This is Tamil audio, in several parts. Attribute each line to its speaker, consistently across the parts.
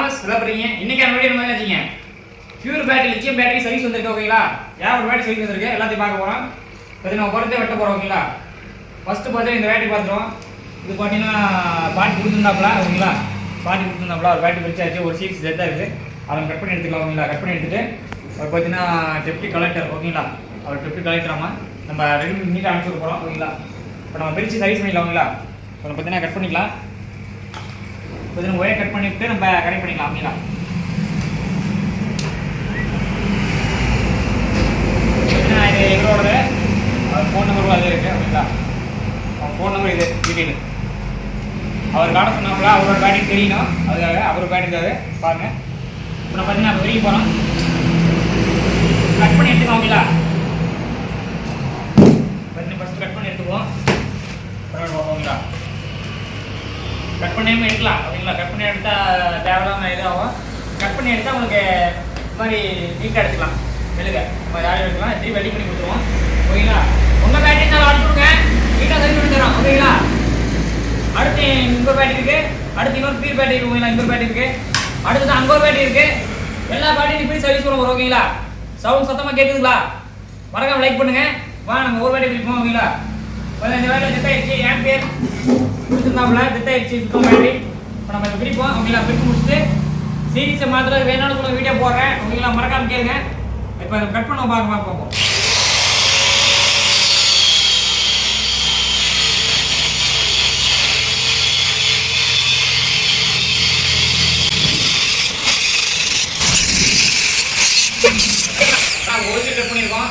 Speaker 1: தாமஸ் விளப்புறீங்க இன்னைக்கு அந்த வீடியோ மாதிரி வச்சுங்க. Pure battery lithium battery service வந்திருக்கு ஓகேங்களா ஏன் ஒரு பேட்டரி சர்வீஸ் வந்திருக்கு? எல்லாத்தையும் பார்க்க போகிறோம் அது நம்ம பொறுத்தே வெட்ட போகிறோம் ஓகேங்களா ஃபஸ்ட்டு பார்த்து இந்த பேட்டரி பார்த்துருவோம். இது பார்த்தீங்கன்னா பாட்டி கொடுத்துருந்தாப்புல ஓகேங்களா பாட்டி கொடுத்துருந்தாப்புல ஒரு பேட்டரி வச்சாச்சு. ஒரு சீட்ஸ் டெத்தாக இருக்குது அதை கட் பண்ணி எடுத்துக்கலாம் ஓகேங்களா கட் பண்ணி எடுத்துட்டு அவர் பார்த்தீங்கன்னா டெப்டி கலெக்டர் ஓகேங்களா அவர் டெப்டி கலெக்டராமா நம்ம ரெடி நீட்டாக அனுப்பிச்சு போகிறோம் ஓகேங்களா இப்போ நம்ம பிரித்து சர்வீஸ் பண்ணிக்கலாம் ஓகேங்களா இப்போ பார்த்தீங்கன்னா கட் பண்ணிக்கலாம். பார்த்தீங்கன்னா ஒயர் கட் பண்ணிவிட்டு நம்ம கனெக்ட் பண்ணிக்கலாம் ஓகேங்களா பார்த்தீங்கன்னா இது எங்களோடது அவர் ஃபோன் நம்பரும் அதே இருக்குது அப்படிங்களா? அவன் ஃபோன் நம்பர் இது டீட்டெயில் அவர் காட்ட சொன்னாங்களா அவரோட பேட்டரி தெரியணும். அதுக்காக அவர் பேட்டரிக்காக பாருங்க. இப்போ நம்ம பார்த்தீங்கன்னா நம்ம வெளியே போகிறோம் கட் பண்ணி எடுத்துக்கோம் அப்படிங்களா? பார்த்தீங்கன்னா ஃபஸ்ட்டு கட் பண்ணி எடுத்துக்குவோம். அப்புறம் ஓகேங்களா கட் பண்ணியாமல் எடுக்கலாம் ஓகேங்களா கட் பண்ணி எடுத்தால் தேவையில்லாமல் இதாகும். கட் பண்ணி எடுத்தால் உங்களுக்கு இந்த மாதிரி நீட்டாக எடுத்துக்கலாம். மெழுக. இந்த மாதிரி ஆடி எடுக்கலாம் திரும்பி ரெடி பண்ணி கொடுத்துருவோம். ஓகேங்களா? உங்கள் பேட்டரி தான் அனுப்பிடுங்க நீட்டாக சரி பண்ணி தரோம் ஓகேங்களா? அடுத்து இன்னொரு பேட்டரி இருக்குது அடுத்து இன்னொரு பீர் பேட்டரி இருக்கு. ஓகேங்களா? இன்னொரு பேட்டரி இருக்கு. அடுத்து அங்கே ஒரு பேட்டரி இருக்குது எல்லா பேட்டரியும் இப்படி சர்வீஸ் பண்ண போகிறோம் ஓகேங்களா? சவுண்ட் சத்தமாக கேட்குதுங்களா மறக்காம லைக் பண்ணுங்கள் வா நம்ம ஒரு பேட்டரி பிடிப்போம் ஓகேங்களா? பதினஞ்சு இந்த வேலை செட் ஆயிடுச்சு. என் பேர்? கொடுத்துருந்தாப்புல செட் ஆயிடுச்சு சுத்தம் பேட்டரி இப்போ நம்ம பிரிப்போம். அவங்களா பிரித்து முடிச்சுட்டு சீரிஸை மாத்திர வேணாலும் சொல்ல வீடியோ போடுறேன். ஓகேங்களா மறக்காம கேளுங்க. இப்போ கட் பண்ண பார்க்க பார்ப்போம். நான் ஒரு சைடு கட் பண்ணியிருக்கோம்.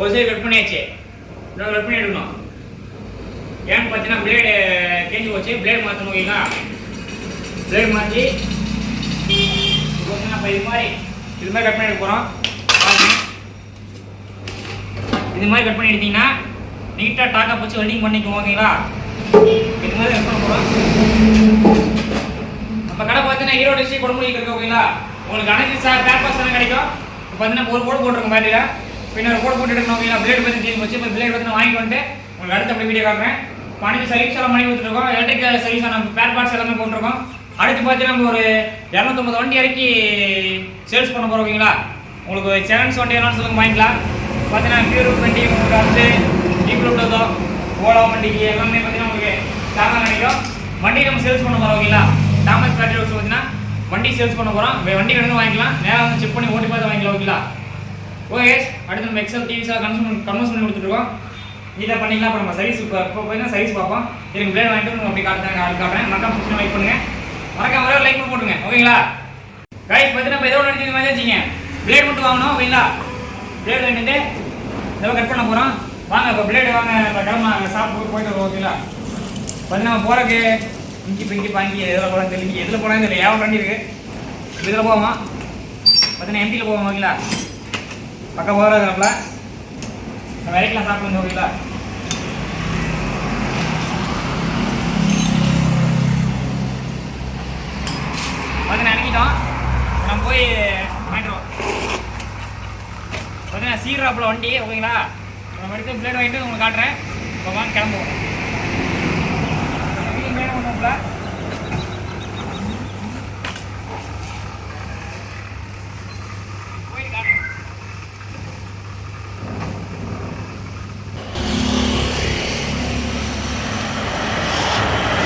Speaker 1: ஒரு சைடு கட் பண்ணியாச்சு. இன்னொரு கட் பண்ணி எடுக்கணும் ஏன்னு பார்த்தீங்கன்னா பிளேடு தேஞ்சு போச்சு பிளேடு மாற்றணும் ஓகேங்களா பிளேடு மாற்றி இப்போ இது மாதிரி இது மாதிரி கட் பண்ணி எடுக்க போகிறோம் இது மாதிரி கட் பண்ணி எடுத்தீங்கன்னா நீட்டாக டாக்கா வச்சு வெல்டிங் பண்ணிக்குவோம் ஓகேங்களா இது மாதிரி கட் பண்ண போகிறோம் நம்ம கடை பார்த்தீங்கன்னா ஈரோடு டிஸ்ட்ரிக் கொடுமுடி இருக்கு ஓகேங்களா உங்களுக்கு அனைத்து சார் பேப்பர்ஸ் தானே கிடைக்கும்? இப்போ பார்த்தீங்கன்னா ஒரு கோடு போட்டிருக்கோம் பேட்டரியில் பின்னர் கோடு போட்டு எடுக்கணும் ஓகேங்களா பிளேட் பற்றி தீர்ந்து வச்சு இப்போ பிளேட் பற்றி வாங்கிட்டு வந்துட்டு உங்களுக்கு அடுத்த அப்படி வீடியோ காட்டுறேன். இப்போ சர்வீஸ் எல்லாம் பண்ணி கொடுத்துருக்கோம். எலக்ட்ரிக்கல் சர்வீஸ் நம்ம பேர் பார்ட்ஸ் எல்லாமே போட்டிருக்கோம். அடுத்து பார்த்தீங்கன்னா நம்ம ஒரு இரநூத்தொம்பது வண்டி இறக்கி சேல்ஸ் பண்ண போகிறோம் ஓகேங்களா? உங்களுக்கு சேலன்ஸ் வண்டி என்னன்னு சொல்லுங்க வாங்கிக்கலாம். பார்த்தீங்கன்னா பியூர் வண்டி உங்களுக்கு வந்து டீப்ளூட்டோ ஓலா வண்டிக்கு எல்லாமே பார்த்தீங்கன்னா உங்களுக்கு தாங்க கிடைக்கும் வண்டி நம்ம சேல்ஸ் பண்ண போகிறோம் ஓகேங்களா? தாமஸ் பேட்டரி ஹவுஸ் பார்த்தீங்கன்னா வண்டி சேல்ஸ் பண்ண போகிறோம் வண்டி வேணும் வாங்கிக்கலாம். நேராக வந்து செக் பண்ணி ஓட்டி பார்த்து வாங்கிக்கலாம் ஓகேங்களா? ஓகே அடுத்து நம்ம எக்ஸல் டிவிஸாக கன்வர்ஸ் கன்வர்ஸ் பண்ணி கொடுத்துருக்கோம் இதை பண்ணிக்கலாம். அப்புறம் நம்ம சைஸ் இப்போ இப்போ போய் சைஸ் பார்ப்போம். எனக்கு பிளேட் வாங்கிட்டு அப்படி காட்டுறேன் நான் காட்டுறேன். மறக்காம சப்ஸ்கிரைப் லைக் பண்ணுங்க. மறக்காம ஒரே லைக் போட்டுருங்க. ஓகேங்களா? கைஸ் பற்றி நம்ம எதோ ஒன்று மாதிரி வச்சுங்க பிளேட் மட்டும் வாங்கணும் ஓகேங்களா? பிளேட் வாங்கிட்டு ஏதோ கட் பண்ண போகிறோம் வாங்க இப்போ பிளேடு வாங்க இப்போ கிளம்ப சாப்பிட்டு போயிட்டு வருவோம் ஓகேங்களா? பார்த்தீங்கன்னா நம்ம போகிறக்கு இஞ்சி பிங்கி பாங்கி எதில் போகலாம் தெரியல. எதில் போகலாம் தெரியல. ஏன் வண்டி இருக்கு. இதில் போவோமா? பார்த்தீங்கன்னா எம்டியில் போவோம் ஓகேங்களா? பக்கம் போகிறதுல விலைக்கெல்லாம் சாப்பிடுங்க ஓகேங்களா? வாங்கிட்டோம் நம்ம போய் வாங்கிடுவோம். பார்த்தீங்கன்னா சீராப்பில் வண்டி ஓகேங்களா? நம்ம எடுத்து பிளேட் வாங்கிட்டு உங்களுக்கு காட்டுறேன். இப்போ வாங்க கிளம்புவோம். வீட்டுக்கு மேலே போயிட்டு காட்டுறேன்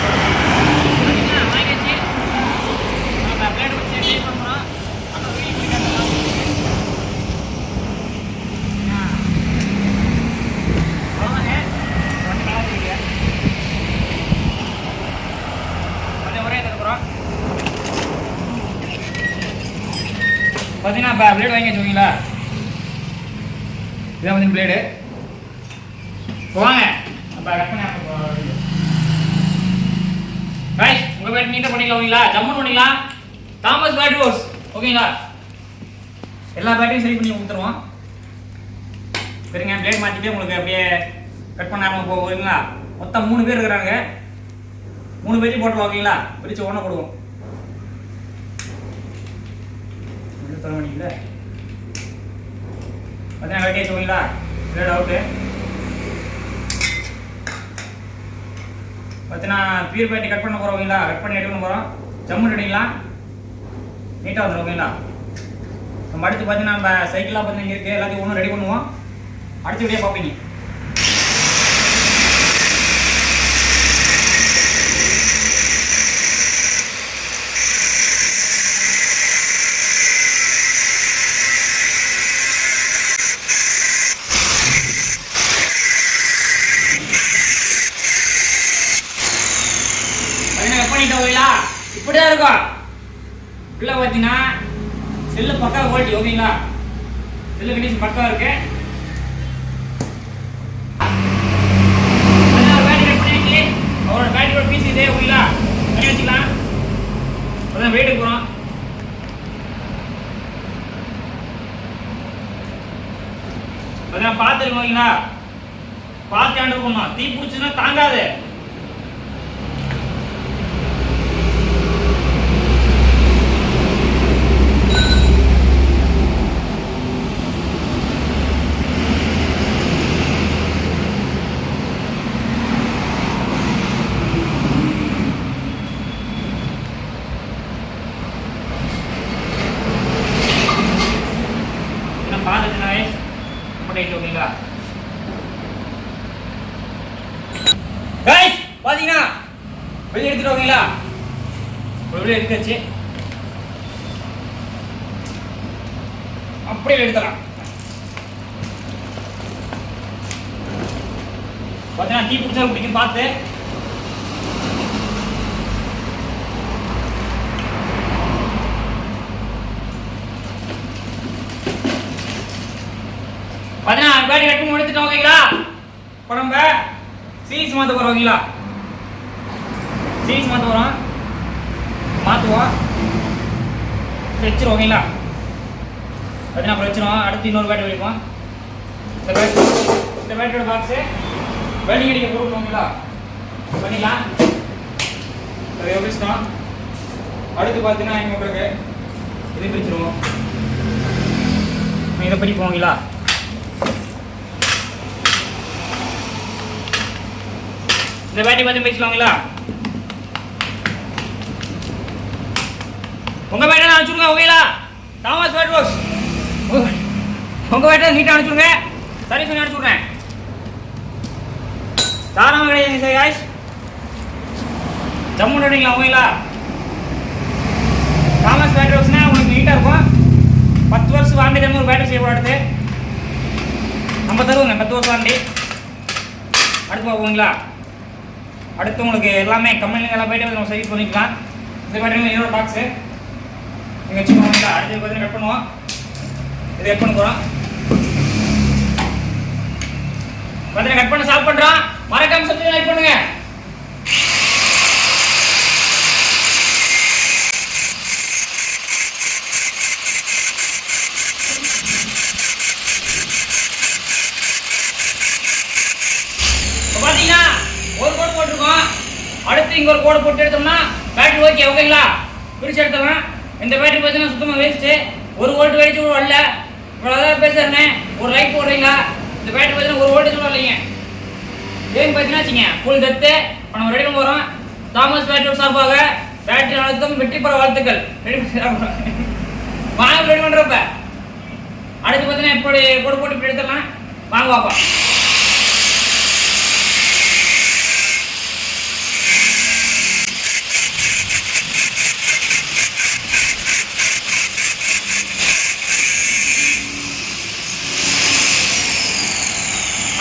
Speaker 1: பார்த்தீங்கன்னா வாங்கியாச்சு நம்ம பிளேட் வச்சு க்ளீன் பண்ணுறோம் அப்புறம் வீட்டுக்கு போய் காட்டுறோம் ஆமாங்க ஒன்று கலாச்சிக்கிறீங்க கொஞ்சம் ஒரே தருக்குறோம் பார்த்தீங்கன்னா இப்போ பிளேடு வாங்கி வச்சுக்கீங்களா இதான் வந்து பிளேடு வாங்க. அப்போ கட் பண்ணி பாய் உங்கள் பேட் நீட்டாக பண்ணிக்கலாம் ஓகேங்களா? ஜம்மன் பண்ணிக்கலாம். தாமஸ் பேட் ரோஸ் ஓகேங்களா? எல்லா பேட்டையும் சரி பண்ணி கொடுத்துருவோம். சரிங்க பிளேட் மாற்றிட்டு உங்களுக்கு அப்படியே கட் பண்ணாமல் ஆரம்ப போகுதுங்களா மொத்தம் மூணு பேர் இருக்கிறாங்க மூணு பேரையும் போட்டுருவோம் ஓகேங்களா? பிரித்து ஒன்றை போடுவோம். தர மாட்டீங்களா பார்த்தீங்கன்னா வெட்டியாச்சு ஓகேங்களா டவுட்டு அவுட்டு பார்த்தீங்கன்னா பியூர் பேட்டி கட் பண்ண போகிறோம் ஓகேங்களா கட் பண்ணி எடுக்கணும் போகிறோம் ஜம்மு எடுங்களா நீட்டாக வந்துடும் ஓகேங்களா நம்ம அடுத்து பார்த்தீங்கன்னா நம்ம சைக்கிளாக பார்த்தீங்கன்னா இங்கே இருக்குது எல்லாத்தையும் ஒன்றும் ரெடி பண்ணுவோம். அடுத்த வீடியோ பார்ப்பீங்க பார்த்தீங்கன்னா எப்போ நீட்டாக ஓகேங்களா இப்படி தான் இருக்கும் உள்ள பார்த்தீங்கன்னா செல்லு பக்கா குவாலிட்டி ஓகேங்களா செல்லு கண்டிஷன் பக்கா இருக்கு அதான் ஒரு பேட்டரி கட் பண்ணியாச்சு அவரோட பேட்டரியோட பீஸ் இதே ஓகேங்களா பண்ணி வச்சுக்கலாம் அதான் வெயிட்டுக்கு போகிறோம் அதான் பார்த்துருங்க பார்த்து ஆண்டு போகணும் தீ பிடிச்சுன்னா தாங்காது என்ன பார்த்துச்சுனாவே போட்டு ஓகேங்களா பார்த்தீங்கன்னா பாத்தீங்கன்னா வெளியே எடுத்துட்டு ஓகேங்களா வெளியே எடுத்தாச்சு. அப்படியே எடுத்துலாம் பார்த்தீங்கன்னா தீ பிடிச்சா பிடிக்கும் பார்த்து. பார்த்தீங்கன்னா பேட்டரி கட் பண்ணி எடுத்துட்டோம் ஓகேங்களா இப்போ நம்ம சீரிஸ் மாற்ற போகிறோம் ஓகேங்களா? சீரிங் மாற்ற வரோம் மாற்றுவோம் வச்சிரும் ஓகேங்களா அது அப்புறம் வச்சிருவோம். அடுத்து இன்னொரு பேட்டரி வைப்போம். இந்த பேட்டரி இந்த பேட்டரியோட பாக்ஸு வெல்டிங் அடிக்க பொருள் ஓகேங்களா பண்ணிக்கலாம் அதை வச்சிட்டோம் அடுத்து பார்த்தீங்கன்னா இங்கே உங்களுக்கு இது பிரிச்சிருவோம். இதை பிரிப்போம் ஓகேங்களா இந்த பேட்டரி பார்த்து பேசலாங்களா உங்கள் பேட்டை நான் அனுப்பிச்சுடுங்க ஓகேங்களா தாமஸ் பேட் ஒர்க்ஸ் உங்கள் பேட்டை நீட்டாக அனுப்பிச்சுடுங்க. சரி சொல்லி அனுப்பிச்சுடுறேன். தாராளமாக கிடையாது சார் காய்ஸ் ஜம்மு நடிங்களா ஓகேங்களா தாமஸ் பேட்டரி ஒர்க்ஸ்னா உங்களுக்கு நீட்டாக இருக்கும். பத்து வருஷம் வாண்டி ஒரு பேட்டரி செய்யக்கூடாது நம்ம தருவோங்க பத்து வருஷம் வாண்டி அடுத்து பார்ப்போங்களா அடுத்து உங்களுக்கு எல்லாமே கம்பெனியில் எல்லாம் போய்ட்டு நம்ம சர்வீஸ் பண்ணிக்கலாம். இந்த பேட்டரி இன்னொரு பாக்ஸு நீங்கள் வச்சுக்கோங்க அடுத்து பார்த்தீங்கன்னா கட் பண்ணுவோம் இது கட் பண்ண போகிறோம் பார்த்தீங்கன்னா கட் பண்ண ஸ்டாப் பண்ணுறோம் மறக்காம சொல்லி லைக் பண்ணுங்க. இப்போ பார்த்தீங்கன்னா ஒரு கோடு போட்டிருக்கோம். அடுத்து இங்கே ஒரு கோடு போட்டு எடுத்தோம்னா பேட்டரி ஓகே ஓகேங்களா பிரிச்சு எடுத்துடலாம். இந்த பேட்டரி பார்த்தீங்கன்னா சுத்தமாக வேஸ்ட்டு ஒரு வோல்ட் வெடிச்சு கூட வரல. இவ்வளோதான் பேசுறேனே ஒரு லைட் போடுறீங்களா? இந்த பேட்டரி பார்த்தீங்கன்னா ஒரு வோல்ட்டு கூட வரலைங்க. ஏன்னு பார்த்தீங்கன்னா வச்சுங்க. ஃபுல் டெத்து இப்போ நம்ம ரெடி பண்ண போகிறோம் தாமஸ் பேட்டரி சார்பாக பேட்டரி நடத்தும் வெற்றி பெற வாழ்த்துக்கள். ரெடி வாங்க ரெடி பண்ணுறப்ப அடுத்து பார்த்தீங்கன்னா இப்படி கூட போட்டு இப்படி எடுத்துடலாம். வாங்க பார்ப்போம்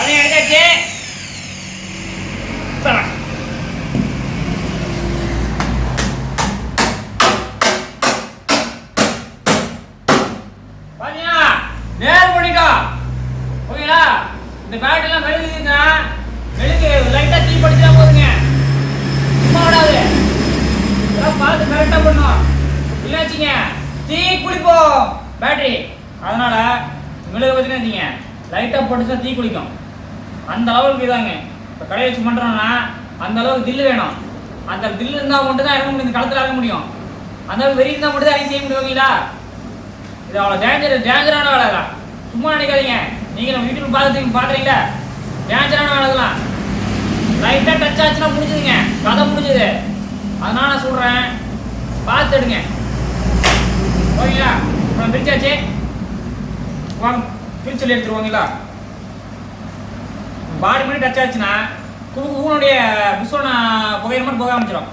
Speaker 1: அதையும் எடுத்தாச்சு தரேன். பாத்தீங்களா? நேர் பண்ணிட்டோம். ஓகேங்களா? இந்த பேட் எல்லாம் மெழுகுதுன்னா, மெழுகு லைட்டா தீ படிச்சா போதுங்க. சும்மா விடாது. இதெல்லாம் பார்த்து correct பண்ணும் பண்ணணும். வச்சுங்க, தீ குளிப்போம். பேட்டரி அதனால மெழுகு பத்தினா வச்சுங்க லைட்டா போட்டுச்சா தீ குளிக்கும். அந்த அளவுக்கு இதாங்க. இப்போ கடை வச்சு பண்ணுறோம்னா அந்த அளவுக்கு தில்லு வேணும். அந்த தில்லு இருந்தால் மட்டும் தான் இறங்க முடியும். இந்த களத்தில் இறங்க முடியும். அந்த அளவுக்கு வெறி இருந்தால் மட்டும் தான் இறங்கி செய்ய முடியும் ஓகேங்களா? இது அவ்வளோ டேஞ்சர் டேஞ்சரான வேலை தான். சும்மா நினைக்காதீங்க. நீங்கள் நம்ம யூடியூப் பார்த்துட்டு பார்க்குறீங்களா டேஞ்சரான வேலை லைட்டாக டச் ஆச்சுன்னா முடிஞ்சுதுங்க. கதை முடிஞ்சுது. அதனால நான் சொல்கிறேன் பார்த்து எடுங்க. ஓகேங்களா? இப்போ பிரிச்சாச்சு. வாங்க பிரிச்சல் எடுத்துருவாங்களா பாடி பண்ணி டச் ஆச்சுன்னா ஊனுடைய புஷோட புகையிற மாதிரி போக ஆரம்பிச்சிடும்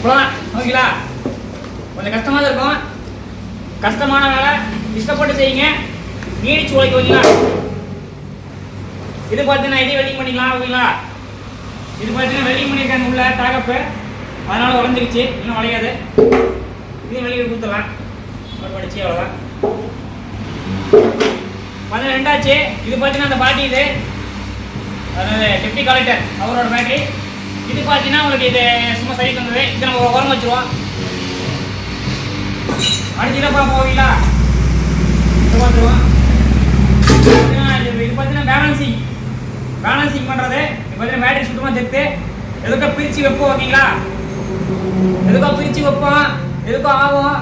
Speaker 1: அவ்வளவுதான். ஓகேங்களா? கொஞ்சம் கஷ்டமாக தான் இருக்கும். கஷ்டமான வேலை. இஷ்டப்பட்டு செய்யுங்க. நீடிச்சு உழைக்க ஓகேங்களா இது பார்த்தீங்கன்னா இதே வெல்டிங் பண்ணிக்கலாம் ஓகேங்களா? இது பார்த்தீங்கன்னா வெல்டிங் பண்ணியிருக்காங்க உள்ள டாகப்பு அதனால் உடஞ்சிருச்சு இன்னும் உடையாது இதையும் வெளியே கொடுத்துடலாம். ஒரு படிச்சு அவ்வளோதான் பதினெண்டு ரெண்டாச்சு இது பார்த்தீங்கன்னா அந்த பாட்டி இது. அதாவது டெப்டி கலெக்டர் அவரோட பேட்டரி இது பார்த்தீங்கன்னா உங்களுக்கு இது சும்மா சரி வந்தது இது நம்ம உரம் வச்சுருவோம். அடிச்சுதான் போவீங்களா இது பார்த்துருவோம். இது பார்த்தீங்கன்னா பேலன்சிங் பேலன்சிங் பண்ணுறது இது பார்த்தீங்கன்னா பேட்டரி சுத்தமாக தெத்து எதுக்கோ பிரித்து வைப்போம் ஓகேங்களா? எதுக்கோ பிரித்து வைப்போம் எதுக்கோ ஆகும்.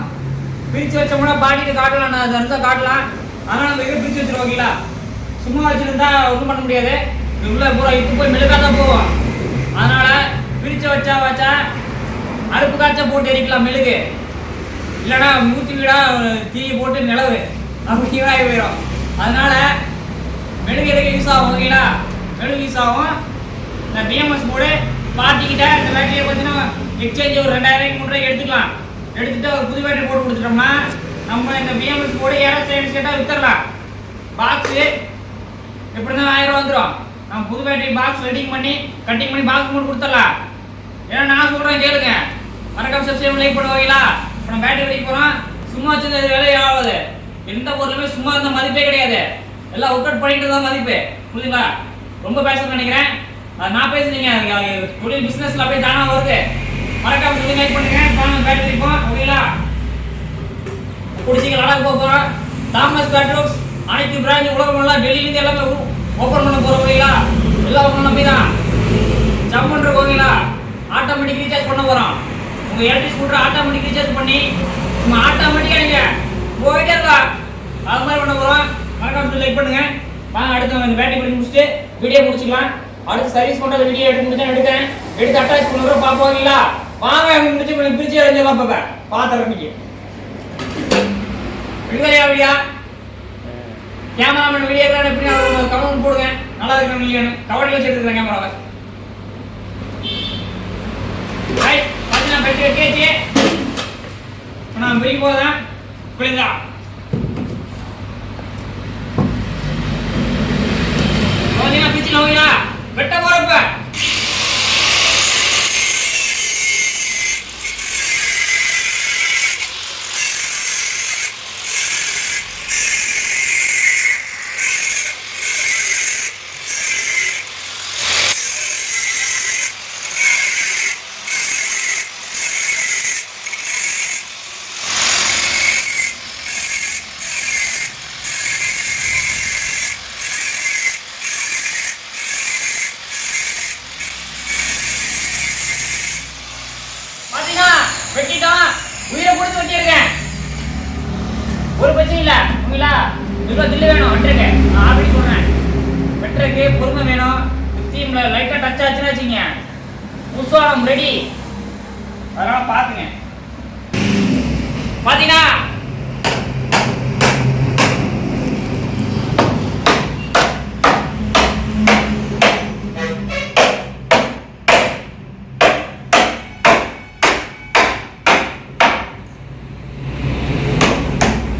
Speaker 1: பிரித்து வச்சோம்னா பாட்டிட்டு காட்டலாம் நான் அதை இருந்தால் காட்டலாம். ஆனால் நம்ம எங்கே பிரித்து வச்சிருவோம் ஓகேங்களா? சும்மா வச்சுருந்தா ஒன்றும் பண்ண முடியாது. இது உள்ள பூரா இப்போ போய் மெழுகாக தான் போவோம் அதனால பிரித்து வச்சா வச்சா அடுப்பு காய்ச்ச போட்டு எரிக்கலாம் மெழுகு. இல்லைனா மூத்தி வீடா தீயை போட்டு நிலவு. அப்படி ஆகி போயிடும் அதனால மெழுகு எதுக்கு யூஸ் ஆகும் ஓகேங்களா மெழுகு யூஸ் ஆகும். இந்த பிஎம்எஸ் போர்டு பார்ட்டிக்கிட்ட இந்த பேட்டரியை பார்த்தீங்கன்னா எக்ஸ்சேஞ்ச் ஒரு ரெண்டாயிரம் மூணாயிரம் எடுத்துக்கலாம். எடுத்துட்டு ஒரு புது பேட்டரி போட்டு கொடுத்துட்டோம்னா நம்ம இந்த பிஎம்எஸ் போர்டு ஏரோ சேவிங்ஸ் கேட்டால் வித்துடலாம். பாக்ஸு எப்படி இருந்தாலும் ஆயிரம் ரூபா வந்துடும் நம்ம புது பேட்டரி பாக்ஸ் ரெடிங் பண்ணி கட்டிங் பண்ணி பாக்ஸ் மூணு கொடுத்துடலாம். ஏன்னா நான் சொல்கிறேன் கேளுங்க. மறக்காம சப்ஸ்கிரைப் லைக் பண்ணுவாங்களா இப்போ நம்ம பேட்டரி வெடிக்க போகிறோம் சும்மா வச்சிருந்த விலை ஆகாது. எந்த பொருளுமே சும்மா இருந்த மதிப்பே கிடையாது. எல்லாம் ஒர்க் அவுட் பண்ணிட்டு தான் மதிப்பு. புரியுதுங்களா ரொம்ப பேசணும்னு நினைக்கிறேன். அது நான் பேசுனீங்க தொழில் பிஸ்னஸில் அப்படியே தானாக வருது. மறக்காம சொல்லி லைக் பண்ணுங்க. தானே பேட்டரி வெடிப்போம் ஓகேங்களா? குடிச்சிங்க லடாக் போக போகிறோம் தாமஸ் பேட்ரோக்ஸ் அனைத்து பிராஞ்சு உலகம் எல்லாம் டெல்லியிலேருந்து எல்லாமே ஓப்பன் பண்ண போகிற கோயிலா எல்லா உங்களை நம்பி தான் ஜம்ப் பண்ணுற கோயிலா ஆட்டோமேட்டிக் ரீசார்ஜ் பண்ண போகிறோம் உங்கள் எலக்ட்ரிக் ஸ்கூட்டர் ஆட்டோமேட்டிக் ரீசார்ஜ் பண்ணி நம்ம ஆட்டோமேட்டிக்காக நீங்கள் போயிட்டே இருக்கா அது மாதிரி பண்ண போகிறோம் மறக்காம லைக் பண்ணுங்கள் வாங்க அடுத்து அந்த பேட்டரி பண்ணி முடிச்சுட்டு வீடியோ முடிச்சுக்கலாம். அடுத்து சர்வீஸ் பண்ணுற வீடியோ எடுத்து முடிச்சா எடுக்கிறேன். எடுத்து அட்டாச் பண்ணுறோம் பார்ப்போம் ஓகேங்களா? வாங்க முடிச்சு பிரிச்சு அடைஞ்சலாம் பார்ப்பேன் பார்த்துறேன் இன்னைக்கு விடுதலையா வீடியா? கேமராமேன் வீடியோ எடுக்கலாம் எப்படி நான் கமெண்ட் போடுவேன்? நல்லா இருக்கிற இல்லையானு? கவலையில் வச்சு எடுத்துக்கிறேன் கேமராவை ரைட் பார்த்தீங்கன்னா பெட்ரி கேச்சு இப்போ நான் பிரிக்க போகிறேன் புரியுதா? பார்த்தீங்கன்னா பிச்சு நோயா வெட்ட போகிறப்ப பாத்தீங்கன்னா வெட்டிட்டோம் உயிரை கொடுத்து வெட்டியிருக்கேன் ஒரு பிரச்சனை இல்ல உங்களா இவ்வளோ தில்லு வேணும் வெட்டுறக்கு நான் ஆல்ரெடி சொல்றேன் வெட்டுறக்கு பொறுமை வேணும் தீம்ல லைட்டா டச் ஆச்சுன்னா வச்சுங்க உற்சாகம் ரெடி அதனால பாத்துங்க. பாத்தீங்கன்னா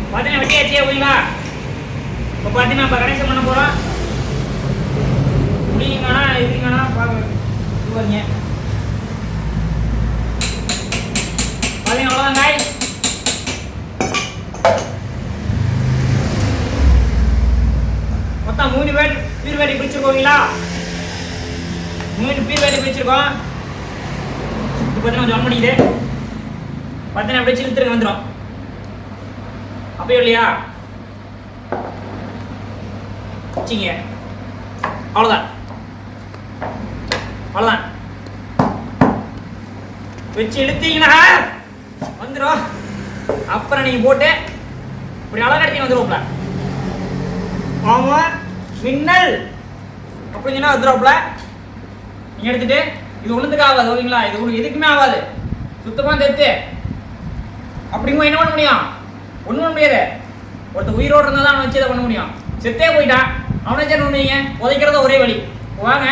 Speaker 1: பார்த்தீங்கன்னா வெட்டியாச்சே ஓகேங்களா இப்போ பார்த்தீங்கன்னா இப்போ கணேசன் பண்ண போகிறோம் முடியுங்கண்ணா இதுங்கண்ணா பார்க்க இது பாருங்க பார்த்தீங்கன்னா அவ்வளோதான் காய் மொத்தம் மூணு பேர் பீர் வேட்டி பிரிச்சிருக்கோங்களா மூணு பீர் வேட்டி பிரிச்சிருக்கோம் இப்போ பார்த்தீங்கன்னா ஜாயின் பண்ணிக்குது பார்த்தீங்கன்னா அப்படியே சிலுத்துருங்க வந்துடும் அப்பயும் இல்லையா? வச்சிங்க. அவ்வளோதான் அவ்வளோதான் வச்சு இழுத்தீங்கன்னா வந்துடும் அப்புறம் நீங்கள் போட்டு இப்படி அழகாக எடுத்து வந்துடுவோம்ல ஆமாம் மின்னல் அப்படின்னு சொன்னால் வந்துடுவோம்ல நீங்கள் எடுத்துகிட்டு இது ஒன்றுத்துக்கு ஆகாது ஓகேங்களா இது ஒன்று எதுக்குமே ஆகாது. சுத்தமாக தெத்து. அப்படிங்கும்போது என்ன பண்ண முடியும்? ஒன்றும் பண்ண முடியாது. ஒருத்தர் உயிரோடு இருந்தால் தான் அவனை வச்சு இதை பண்ண முடியும். செத்தே போயிட்டான். அவனை என்ன பண்ணுவீங்க உதைக்கிறத ஒரே வழி. வாங்க.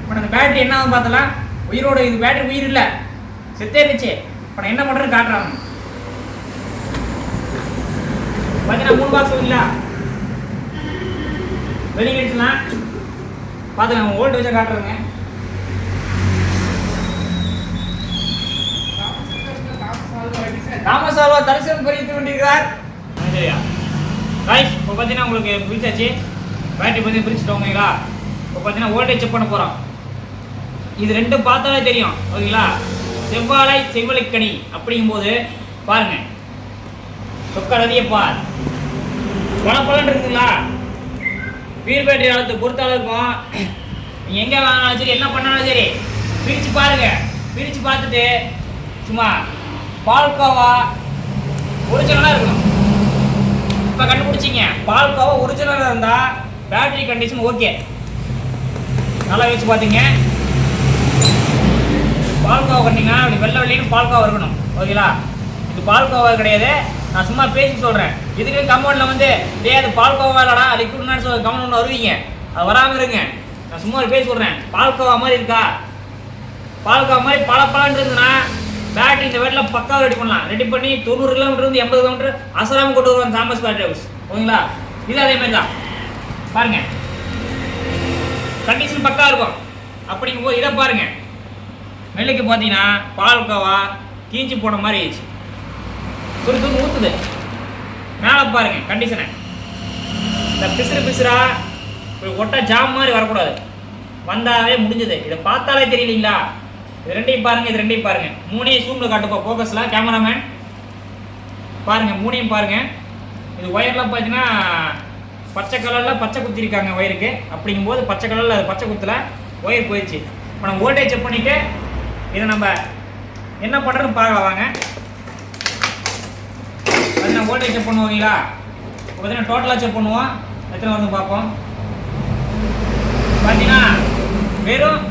Speaker 1: இப்போ அந்த பேட்டரி என்ன ஆகும் பார்த்தலாம் உயிரோட இது பேட்டரி உயிர் இல்லை. செத்தே இருந்துச்சு இப்போ நான் என்ன பண்ணுறேன்னு காட்டுறாங்க பார்த்தீங்கன்னா மூணு பாக்ஸ் வைங்களா வெளியே எடுத்துலாம் பார்த்துக்கலாம் ஓல்ட் வச்சா காட்டுறேங்க. ராமசாலா தரிசனம் பறித்து கொண்டிருக்கிறார். சரியா காய்ஸ் இப்போ பார்த்தீங்கன்னா உங்களுக்கு பிரிச்சாச்சு பேட்டரி பற்றி பிரிச்சுட்டு ஓகேங்களா? இப்போ பார்த்தீங்கன்னா வோல்டேஜ் செக் பண்ண போகிறோம் இது ரெண்டும் பார்த்தாலே தெரியும் ஓகேங்களா? செவ்வாழை செவ்வழிக்கணி அப்படிங்கும்போது பாருங்க. சொக்கால் அதிக பார். பணப்பலன் இருக்குங்களா? வீல் பேட்டரி அளத்து பொறுத்த அளவுக்கும் நீங்கள் எங்கே வாங்கினாலும் சரி என்ன பண்ணாலும் சரி பிரித்து பாருங்க. பிரித்து பார்த்துட்டு சும்மா பால்கோவா ஒரிஜினலாக இருக்கணும். இப்போ கண்டுபிடிச்சிங்க. பால்கோவா ஒரிஜினலாக இருந்தால் பேட்டரி கண்டிஷன் ஓகே நல்லா வச்சு பார்த்தீங்க பால்கோவா கட்டிங்கன்னா அப்படி வெள்ளை வெள்ளையும் பால்கோவா இருக்கணும். ஓகேங்களா இது பால்கோவா கிடையாது. நான் சும்மா பேசி சொல்கிறேன் இதுக்கு கம்பௌண்டில் வந்து டே அது பால்கோவா இல்லைடா லிக்விட்னு சொல்லி கம்பௌண்ட் வருவீங்க. அது வராமல் இருங்க. நான் சும்மா பேசி சொல்கிறேன் பால்கோவா மாதிரி இருக்கா? பால்கோவா மாதிரி பல பலன் இருந்ததுன்னா பேட் இந்த வேட்டில் பக்காவாக ரெடி பண்ணலாம். ரெடி பண்ணி தொண்ணூறு கிலோமீட்டர் இருந்து எண்பது கிலோமீட்டர் அசராம கொண்டு வருவாங்க தாமஸ் பேட் ஹவுஸ் ஓகேங்களா? இது அதே மாதிரி தான். பாருங்கள் கண்டிஷன் பக்கா இருக்கும். அப்படிங்கும்போது இதை பாருங்க. நெல்லுக்கு பார்த்தீங்கன்னா பால்கோவா கீஞ்சி போன மாதிரி ஆயிடுச்சு. சுடு சுடு ஊற்றுது மேலே பாருங்க கண்டிஷனை இந்த பிசுறு பிசுறா ஒட்டா ஜாம் மாதிரி வரக்கூடாது. வந்தாவே முடிஞ்சது. இதை பார்த்தாலே தெரியலீங்களா? இது ரெண்டையும் பாருங்க இது ரெண்டையும் பாருங்க. மூணையும் சூமில் காட்டுப்பா ஃபோக்கஸில் கேமராமேன் பாருங்க மூணையும் பாருங்க. இது ஒயர்லாம் பார்த்தீங்கன்னா பச்சை கலரில் பச்சை குத்திருக்காங்க ஒயருக்கு அப்படிங்கும்போது பச்சை கலரில் அது பச்சை குத்தில் ஒயர் போயிடுச்சு இப்போ நம்ம வோல்டேஜ் செக் பண்ணிவிட்டு இதை நம்ம என்ன பண்ணுறதுன்னு பார்க்கலாம் வாங்க. பார்த்தீங்கன்னா வோல்டேஜ் செக் பண்ணுவீங்களா இப்போ பார்த்தீங்கன்னா டோட்டலாக செக் பண்ணுவோம். எத்தனை வருதுன்னு பார்ப்போம். பார்த்தீங்கன்னா வெறும்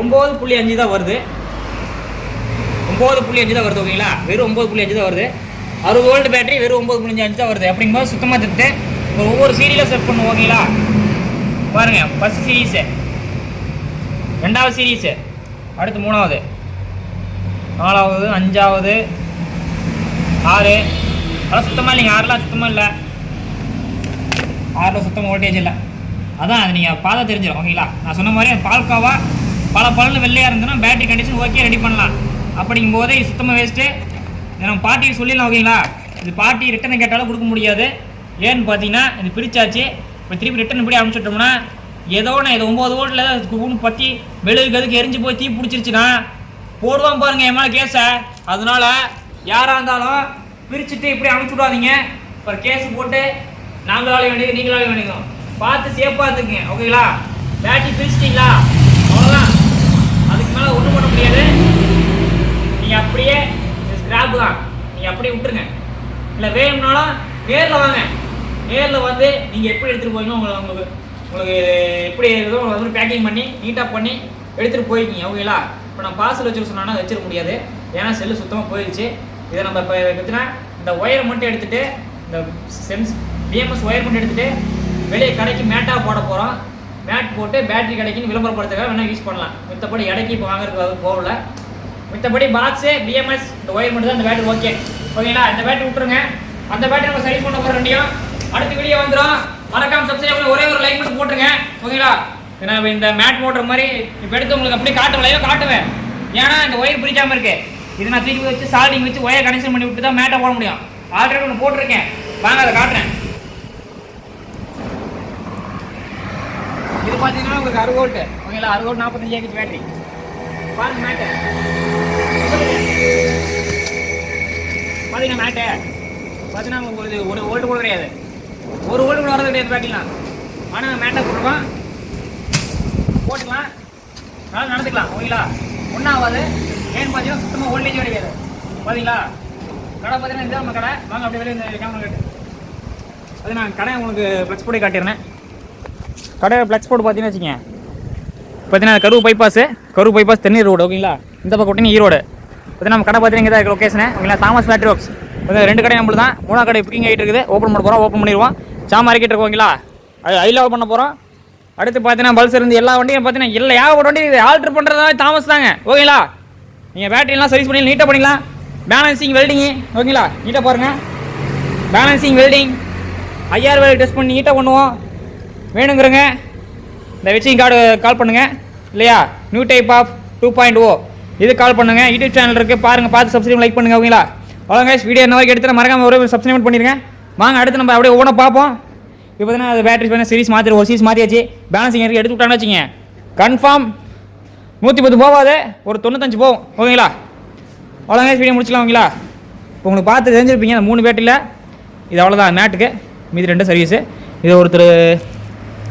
Speaker 1: ஒம்பது புள்ளி அஞ்சு தான் வருது. ஒம்பது புள்ளி அஞ்சு தான் வருது ஓகேங்களா? வெறும் ஒம்பது புள்ளி அஞ்சு தான் வருது. அறுபது வோல்ட் பேட்டரி வெறும் ஒம்பது புள்ளி அஞ்சு தான் வருது. அப்படிங்கும்போது சுத்தமாக திட்டு இப்போ ஒவ்வொரு சீரியலாக செட் பண்ணுவோம் ஓகேங்களா? பாருங்க ஃபஸ்ட் சீரீஸு ரெண்டாவது சீரீஸு அடுத்து மூணாவது. நாலாவது அஞ்சாவது ஆறு. அதெல்லாம் சுத்தமாக இல்லைங்க. ஆறுலாம் சுத்தமாக இல்லை. ஆறில் சுத்தமாக வோல்டேஜ் இல்லை. அதான் அது நீங்கள் பார்த்தா தெரிஞ்சிடும் ஓகேங்களா? நான் சொன்ன மாதிரி பால்காவா பல பலன் வெள்ளையாக இருந்ததுன்னா பேட்டரி கண்டிஷன் ஓகே ரெடி பண்ணலாம். அப்படிங்கும் இது சுத்தமாக வேஸ்ட்டு நம்ம பாட்டிக்கு சொல்லிடலாம் ஓகேங்களா? இது பாட்டி ரிட்டனை கேட்டாலும் கொடுக்க முடியாது. ஏன்னு பார்த்தீங்கன்னா இது பிரிச்சாச்சு. இப்போ திருப்பி ரிட்டர்ன் இப்படி அனுப்பிச்சுட்டோம்னா ஏதோ நான் இது ஒம்பது ஓட்டில் குன்னு பற்றி மெழுகு கதுக்கு எரிஞ்சு போய் தீ பிடிச்சிருச்சுன்னா போடுவான் பாருங்கள் என் மேலே கேஸை அதனால யாராக இருந்தாலும் பிரிச்சுட்டு இப்படி அனுப்பிச்சு விடாதீங்க அப்புறம் கேஸ் போட்டு நாங்களாலே வேண்டியது நீங்களாலே வேண்டியது பார்த்து சேஃபாக இருந்துக்குங்க ஓகேங்களா? பேட்டரி பிரிச்சிட்டிங்களா? உங்களால் ஒன்றும் பண்ண முடியாது. நீங்கள் அப்படியே ஸ்கிராப் தான். நீங்கள் அப்படியே விட்டுருங்க. இல்லை வேணும்னாலும் நேரில் வாங்க. நேரில் வந்து நீங்கள் எப்படி எடுத்துகிட்டு போவீங்களோ உங்களை உங்களுக்கு உங்களுக்கு எப்படி இருக்குதோ உங்களை வந்து பேக்கிங் பண்ணி நீட்டாக பண்ணி எடுத்துகிட்டு போயிருக்கீங்க ஓகேங்களா? இப்போ நான் பார்சல் வச்சுக்க சொன்னால் வச்சிட முடியாது. ஏன்னா செல்லு சுத்தமாக போயிடுச்சு இதை நம்ம இப்போ பார்த்தீங்கன்னா இந்த ஒயரை மட்டும் எடுத்துகிட்டு இந்த சென்ஸ் பிஎம்எஸ் ஒயர் மட்டும் எடுத்துகிட்டு வெளியே கடைக்கு மேட்டாக போட போகிறோம் மேட் போட்டு பேட்டரி கிடைக்குன்னு விளம்பரப்படுத்துக்காக வேணால் யூஸ் பண்ணலாம். மித்தபடி இடைக்கு இப்போ வாங்குறதுக்கு அது போகல. மித்தபடி பாக்ஸு பிஎம்எஸ் இந்த ஒயர் மட்டும் தான் இந்த பேட்டரி ஓகே ஓகேங்களா இந்த பேட்டரி விட்டுருங்க. அந்த பேட்டரி நம்ம சரி பண்ண போகிற ரெண்டையும். அடுத்த வீடியோ வந்துடும் மறக்காம சப்ஸ்கிரைப் பண்ணி ஒரே ஒரு லைக் மட்டும் போட்டுருங்க. ஓகேங்களா ஏன்னா இந்த மேட் மோட்டர் மாதிரி இப்போ எடுத்து உங்களுக்கு அப்படியே காட்டுவேன் காட்டுவேன். ஏன்னா இந்த ஒயர் பிரிக்காமல் இருக்கு. இது நான் தூக்கி வச்சு சால்டிங் வச்சு ஒயர் கனெக்ஷன் பண்ணி விட்டு தான் மேட்டை போட முடியும். ஆல்ரெடி ஒன்று போட்டிருக்கேன். வாங்க அதை காட்டுறேன். இது பார்த்தீங்கன்னா உங்களுக்கு அறுபது வோல்ட் ஓகேங்களா? அறுபது வோல்ட் நாற்பத்தஞ்சு ஏகி பேட்டரி பாருங்க மேட்டு பார்த்தீங்கன்னா மேட்டு பார்த்தீங்கன்னா உங்களுக்கு ஒரு ஓல்டு கூட கிடையாது. ஒரு ஓல்டு கூட வரது கிடையாது பேட்டரிலாம் ஆனால் மேட்டை போட்டுருக்கோம் போட்டுக்கலாம். நல்லா நடந்துக்கலாம். ஓகேங்களா? ஒன்றும் ஆகாது. ஏன்னு பார்த்தீங்கன்னா சுத்தமாக ஓல்டேஜ் கிடையாது. பார்த்தீங்களா கடை பார்த்தீங்கன்னா இந்த நம்ம கடை. வாங்க அப்படியே வெளியே இந்த கேமரா கேட்டு. அது நான் கடை உங்களுக்கு ஃப்ளெக்ஸ் போட்டு காட்டிடுறேன். கடை ஃப்ளெக்ஸ் போட்டு பார்த்தீங்கன்னா வச்சுக்கங்க. பார்த்தீங்கன்னா கருவு பைபாஸு கருவு பைபாஸ் தென்னீர் ரோடு ஓகேங்களா? இந்த பக்கம் பார்த்தீங்கன்னா ஈரோடு பார்த்தீங்கன்னா நம்ம கடை பார்த்தீங்கன்னா இங்கே தான் லொக்கேஷன் ஓகேங்களா? தாமஸ் பேட்டரி ஒர்க்ஸ் ரெண்டு கடை நம்மளுக்கு தான். மூணா கடை புக்கிங் ஆகிட்டு இருக்குது. ஓப்பன் பண்ண போகிறோம் ஓப்பன் பண்ணிடுவோம். சாமா இறக்கிட்டு இருக்கோம் ஓகேங்களா? அது ஐ லவ் பண்ண போகிறோம் அடுத்து பார்த்தீங்கன்னா பல்சர் இருந்து எல்லா வண்டியும் பார்த்தீங்கன்னா இல்லை ஏகப்பட்ட வண்டி இது? ஆல்ட்ரு பண்ணுறதா தாமஸ் தாங்க. ஓகேங்களா? நீங்கள் பேட்டரியெல்லாம் சர்வீஸ் பண்ணி நீட்டாக பண்ணிக்கலாம். பேலன்சிங் வெல்டிங்கு ஓகேங்களா? நீட்டாக பாருங்கள் பேலன்சிங் வெல்டிங் ஐயாயிரம் வேலை டெஸ்ட் பண்ணி நீட்டாக பண்ணுவோம். வேணுங்கிறங்க. இந்த விசிங் கார்டு கால் பண்ணுங்கள் இல்லையா? New type of two point O இது கால் பண்ணுங்கள் யூடியூப் சேனல் இருக்குது பாருங்கள் பார்த்து சப்ஸ்கிரைப் லைக் பண்ணுங்கள் ஓகேங்களா? அவ்வளோ கைஸ் வீடியோ என்ன வரைக்கும் எடுத்து மறக்காம ஒரு சப்ஸ்கிரைப் பண்ணிடுங்க. வாங்க அடுத்து நம்ம அப்படியே ஒவ்வொன்றா பார்ப்போம். இப்போ தானே அது பேட்டரி பண்ண சீரிஸ் மாற்றி ஒரு சீரிஸ் மாற்றியாச்சு பேலன்சிங் இருக்குது எடுத்து விட்டான்னு வச்சுங்க கன்ஃபார்ம் நூற்றி பத்து போகாது ஒரு தொண்ணூத்தஞ்சு போகும். ஓகேங்களா? அவ்வளோ வீடியோ முடிச்சிக்கலாம் ஓகேங்களா? இப்போ உங்களுக்கு பார்த்து தெரிஞ்சிருப்பீங்க. அந்த மூணு பேட்டரியில் இது அவ்வளோதான் மேட்டுக்கு மீதி ரெண்டு சர்வீஸு இது ஒருத்தர்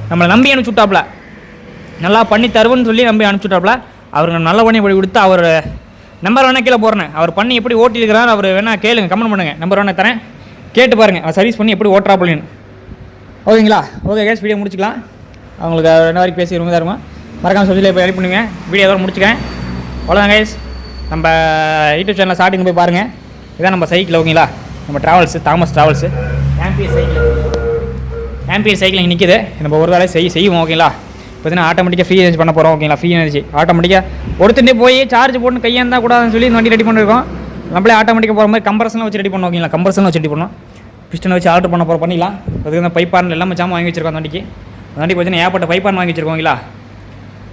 Speaker 1: நம்மளை நம்பி அனுப்பிச்சு விட்டாப்புல நல்லா பண்ணி தருவேன்னு சொல்லி நம்பி அனுப்பிச்சு விட்டாப்புல அவருக்கு நல்ல பண்ணி இப்படி கொடுத்து அவர் நம்பர் வேணால் கீழே போடுறேன். அவர் பண்ணி எப்படி ஓட்டியிருக்கிறார் அவர் வேணால் கேளுங்க கமெண்ட் பண்ணுங்கள் நம்பர் வேணால் தரேன். கேட்டு பாருங்கள் அவர் சர்வீஸ் பண்ணி எப்படி ஓட்டுறாப்புலன்னு. ஓகேங்களா? ஓகே கேஸ் வீடியோ முடிச்சுக்கலாம். அவங்களுக்கு ரெண்டு வரைக்கும் பேசி ரொம்ப தருமா மறக்காம சொல்லி இப்போ ஹெல்ப் பண்ணுங்க. வீடியோ எதாவது முடிச்சுக்கிறேன். அவ்வளோதான் கேஸ் நம்ம யூடியூப் சேனலில் ஸ்டார்டிங் போய் பாருங்கள் இதான் நம்ம சைக்கிள் ஓகேங்களா? நம்ம travels Thomas travels ampere cycle ampere cycle இங்கே நிற்கிது நம்ம ஒரு வேலை செய் செய்வோம் ஓகேங்களா பார்த்தீங்கன்னா ஆட்டோமேட்டிக்காக ஃப்ரீ எனர்ஜி பண்ண போகிறோம் ஓகேங்களா ஃப்ரீ எனர்ஜி ஆட்டோமேட்டிக்காக ஒருத்தண்டே போய் சார்ஜ் போட்டு கையாந்தா கூடாதுன்னு சொல்லி இந்த வண்டி ரெடி பண்ணிருக்கோம். நம்மளே ஆட்டோமேட்டிக்காக போகிற மாதிரி கம்பரசன்லாம் வச்சு ரெடி பண்ணோம் ஓகேங்களா கம்பரசன்லாம் வச்சு ரெடி பண்ணோம் பிஸ்டன் வச்சு ஆர்டர் பண்ண போகிற பண்ணிக்கலாம் அதுக்கு இந்த பைப்பான் எல்லாமே ஜாமான் வாங்கி வச்சிருக்கோம் அந்த வண்டிக்கு. அந்த வண்டி பார்த்தீங்கன்னா ஏகப்பட்ட பைப்பான் வாங்கி வச்சிருக்கோம் ஓகேங்களா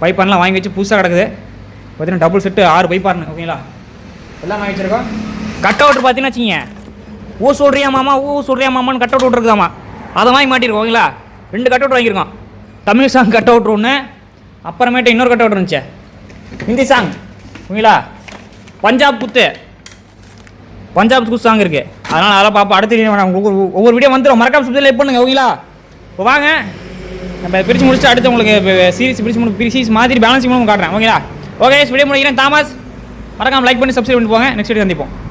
Speaker 1: பைப்பான்லாம் வாங்கி வச்சு புதுசாக கிடக்குது. பார்த்தீங்கன்னா டபுள் செட்டு ஆறு பைப்பான் ஓகேங்களா எல்லாம் வாங்கி வச்சிருக்கோம். கட் அவுட் பார்த்தீங்கன்னா வச்சுங்க ஊ சொல்றியா மாமா? ஊ சொல்றியா மாமான்னு கட் அவுட் விட்ருக்குதாமா அதை வாங்கி மாட்டிருக்கோம் ஓகேங்களா? ரெண்டு கட் அவுட் வாங்கியிருக்கோம். தமிழ் சாங் கட் அவுட் ஒன்று அப்புறமேட்டு இன்னொரு கட் அவுட் இருந்துச்சு. ஹிந்தி சாங் ஓகேங்களா? பஞ்சாப் குத்து. பஞ்சாப் குத்து சாங் இருக்குது அதனால் அதெல்லாம் பார்ப்போம். அடுத்த video நான் உங்களுக்கு ஒரு- ஒவ்வொரு வீடியோ வந்துடும் மறக்காம சப்ஸ்கிரைப் லைக் பண்ணுங்கள் ஓகேங்களா? இப்போ வாங்க. நம்ம பிரித்து முடிச்சு அடுத்து உங்களுக்கு சீரிஸ் பிரித்து முடி சீரிஸ் மாதிரி பேலன்ஸ் மூலம் காட்டுறேன் ஓகேங்களா? ஓகே வீடியோ முடிக்கிறேன். தாமஸ் மறக்காம லைக் பண்ணி சப்ஸ்கிரைப் பண்ணி போங்க. நெக்ஸ்ட் வீடியோ சந்திப்போம்.